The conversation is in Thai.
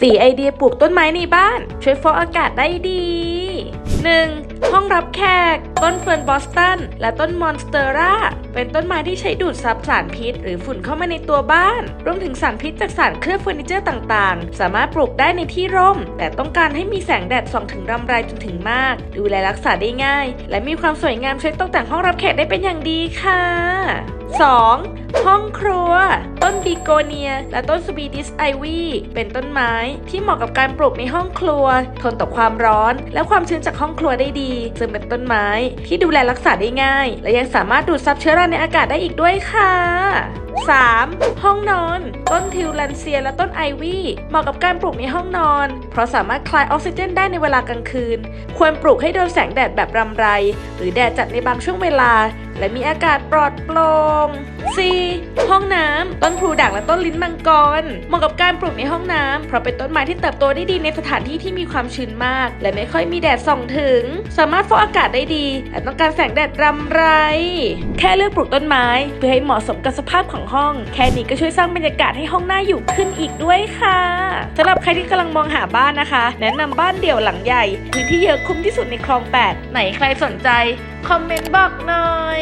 4 ไอเดียปลูกต้นไม้ในบ้าน ช่วยฟอกอากาศได้ดี 1. ห้องรับแขก ต้นเฟิร์นบอสตัน และต้นมอนสเตอร่า เป็นต้นไม้ที่ใช้ดูดซับสารพิษ หรือฝุ่นเข้ามาในตัวบ้าน รวมถึงสารพิษจากสารเคลือบเฟอร์นิเจอร์ต่างๆ สามารถปลูกได้ในที่ร่ม แต่ต้องการให้มีแสงแดดส่องถึงรำไรจนถึงมาก ดูแลรักษาได้ง่าย และมีความสวยงามใช้ตกแต่งห้องรับแขกได้เป็นอย่างดีค่ะ 2. ห้องครัว ต้นบีโกเนีย และต้นสวีดิสไอวีเป็นต้นไม้ที่เหมาะกับการปลูกในห้องครัว ทนต่อความร้อน และความชื้นจากห้องครัวได้ดีซึ่งเป็นต้นไม้ที่ดูแลรักษาได้ง่าย และยังสามารถดูดซับเชื้อราในอากาศได้อีกด้วยค่ะ 3. ห้องนอน ต้นทิวแลนเซียและต้นไอวี่เหมาะกับการปลูกในห้องนอน เพราะสามารถคลายออกซิเจนได้ในเวลากลางคืน ควรปลูกให้โดนแสงแดดแบบรำไร หรือแดดจัดในบางช่วงเวลา และมีอากาศปลอดโปร่ง 4. ห้องน้ำต้นพลูด่างและต้นลิ้นมังกร เหมาะกับการปลูกในห้องน้ำเพราะเป็นต้นไม้ที่เติบโตได้ดีในสถานที่ที่มีความชื้นมาก และไม่ค่อยมีแดดส่องถึง สามารถฟอกอากาศได้ดีและต้องการแสงแดดรำไร แค่เลือกปลูกต้นไม้ เพื่อให้เหมาะสมกับสภาพของห้อง แค่นี้ก็ช่วยสร้างบรรยากาศให้ห้องน่าอยู่ขึ้นอีกด้วยค่ะ สำหรับใครที่กำลังมองหาบ้านนะคะ แนะนำบ้านเดี่ยวหลังใหญ่พื้นที่เยอะคุ้มที่สุดในคลอง 8 ไหนใครสนใจ คอมเมนต์บอกหน่อย